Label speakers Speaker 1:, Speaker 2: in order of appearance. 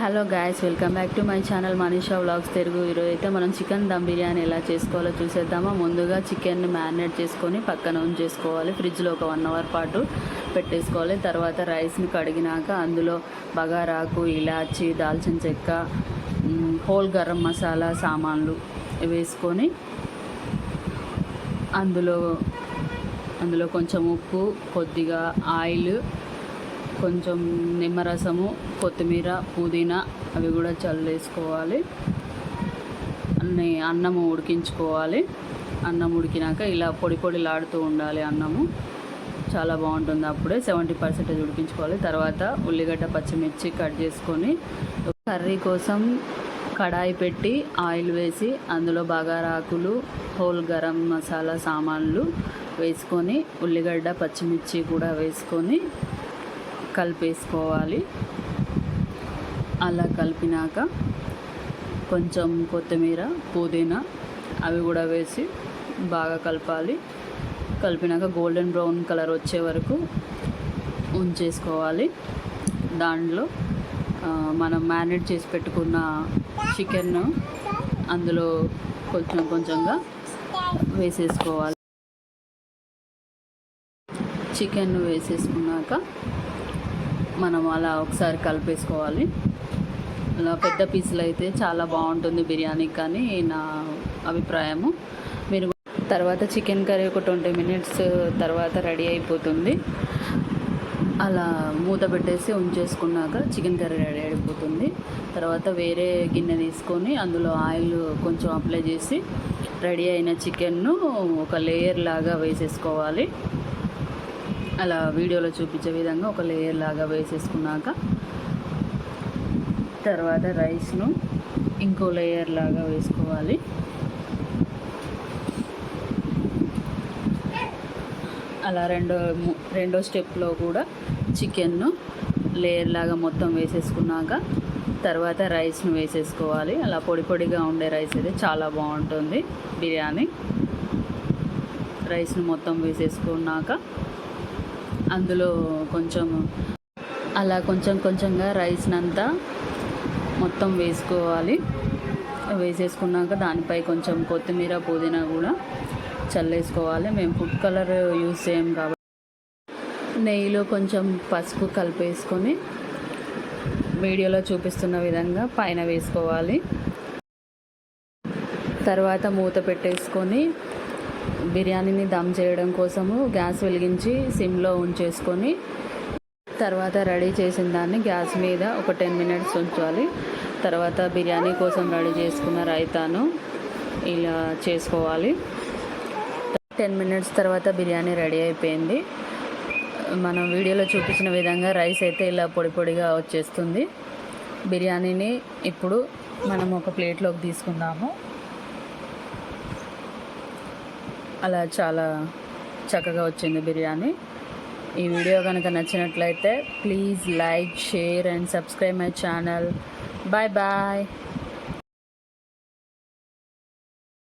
Speaker 1: Hello guys welcome back to my channel Manisha vlogs Telugu ఈరోజు అయితే మనం chicken dum biryani ఎలా చేసుకోవాలో చూసేద్దామా. ముందుగా చికెన్ని మ్యారినేట్ చేసుకొని పక్కన ఉంచేసుకోవాలి. ఫ్రిడ్జ్లో ఒక వన్ అవర్ పాటు పెట్టేసుకోవాలి. తర్వాత రైస్ని కడిగినాక అందులో బగారాకు ఇలాచి దాల్చిన చెక్క హోల్ గరం మసాలా సామాన్లు వేసుకొని అందులో అందులో కొంచెం ఉప్పు కొద్దిగా ఆయిల్ కొంచెం నిమ్మరసము కొత్తిమీర పుదీనా అవి కూడా చల్లేసుకోవాలి. అన్ని అన్నము ఉడికించుకోవాలి. అన్నం ఉడికినాక ఇలా పొడి పొడిలాడుతూ ఉండాలి అన్నము. చాలా బాగుంటుంది అప్పుడే. సెవెంటీ పర్సెంటేజ్ ఉడికించుకోవాలి. తర్వాత ఉల్లిగడ్డ పచ్చిమిర్చి కట్ చేసుకొని కర్రీ కోసం కడాయి పెట్టి ఆయిల్ వేసి అందులో బగారాకులు హోల్ గరం మసాలా సామాన్లు వేసుకొని ఉల్లిగడ్డ పచ్చిమిర్చి కూడా వేసుకొని కలిపేసుకోవాలి. అలా కలిపినాక కొంచెం కొత్తిమీర పుదీనా అవి కూడా వేసి బాగా కలపాలి. కలిపినాక గోల్డెన్ బ్రౌన్ కలర్ వచ్చే వరకు ఉంచేసుకోవాలి. దాంట్లో మనం మ్యారినేట్ చేసి పెట్టుకున్న చికెన్ అందులో కొంచెం కొంచెంగా వేసేసుకోవాలి. చికెన్ వేసేసుకున్నాక మనం అలా ఒకసారి కలిపేసుకోవాలి. అలా పెద్ద పీసులు అయితే చాలా బాగుంటుంది బిర్యానీ కానీ నా అభిప్రాయము. మీరు తర్వాత చికెన్ కర్రీ ఒక ట్వంటీ మినిట్స్ తర్వాత రెడీ అయిపోతుంది. అలా మూత పెట్టేసి ఉంచేసుకున్నాక చికెన్ కర్రీ రెడీ అయిపోతుంది. తర్వాత వేరే గిన్నె తీసుకొని అందులో ఆయిల్ కొంచెం అప్లై చేసి రెడీ అయిన చికెన్ను ఒక లేయర్ లాగా వేసేసుకోవాలి. అలా వీడియోలో చూపించే విధంగా ఒక లేయర్ లాగా వేసేసుకున్నాక తర్వాత రైస్ను ఇంకో లేయర్ లాగా వేసుకోవాలి. అలా రెండో రెండో స్టెప్లో కూడా చికెన్ను లేయర్ లాగా మొత్తం వేసేసుకున్నాక తర్వాత రైస్ను వేసేసుకోవాలి. అలా పొడి పొడిగా ఉండే రైస్ అయితే చాలా బాగుంటుంది. బిర్యానీ. రైస్ను మొత్తం వేసేసుకున్నాక అందులో కొంచెం అలా కొంచెం కొంచెంగా రైస్నంతా మొత్తం వేసుకోవాలి. వేసేసుకున్నాక దానిపై కొంచెం కొత్తిమీర పుదీనా కూడా చల్లేసుకోవాలి. మేము ఫుడ్ కలర్ యూస్ చేయం కాబట్టి. నెయ్యిలో కొంచెం పసుపు కలిపేసుకొని వీడియోలో చూపిస్తున్న విధంగా పైన వేసుకోవాలి. తర్వాత మూత పెట్టేసుకొని బిర్యానీని దమ్ చేయడం కోసము గ్యాస్ వెలిగించి సిమ్లో ఉంచేసుకొని తర్వాత రెడీ చేసిన దాన్ని గ్యాస్ మీద ఒక టెన్ మినిట్స్ ఉంచాలి. తర్వాత బిర్యానీ కోసం రెడీ చేసుకున్న రైతాను ఇలా చేసుకోవాలి. టెన్ మినిట్స్ తర్వాత బిర్యానీ రెడీ అయిపోయింది. మనం వీడియోలో చూపించిన విధంగా రైస్ అయితే ఇలా పొడి పొడిగా వచ్చేస్తుంది. బిర్యానీని ఇప్పుడు మనం ఒక ప్లేట్లోకి తీసుకుందాము. అలా చాలా చక్కగా వచ్చింది బిర్యానీ. ఈ వీడియో కనుక నచ్చినట్లయితే please like share and subscribe my channel. Bye bye.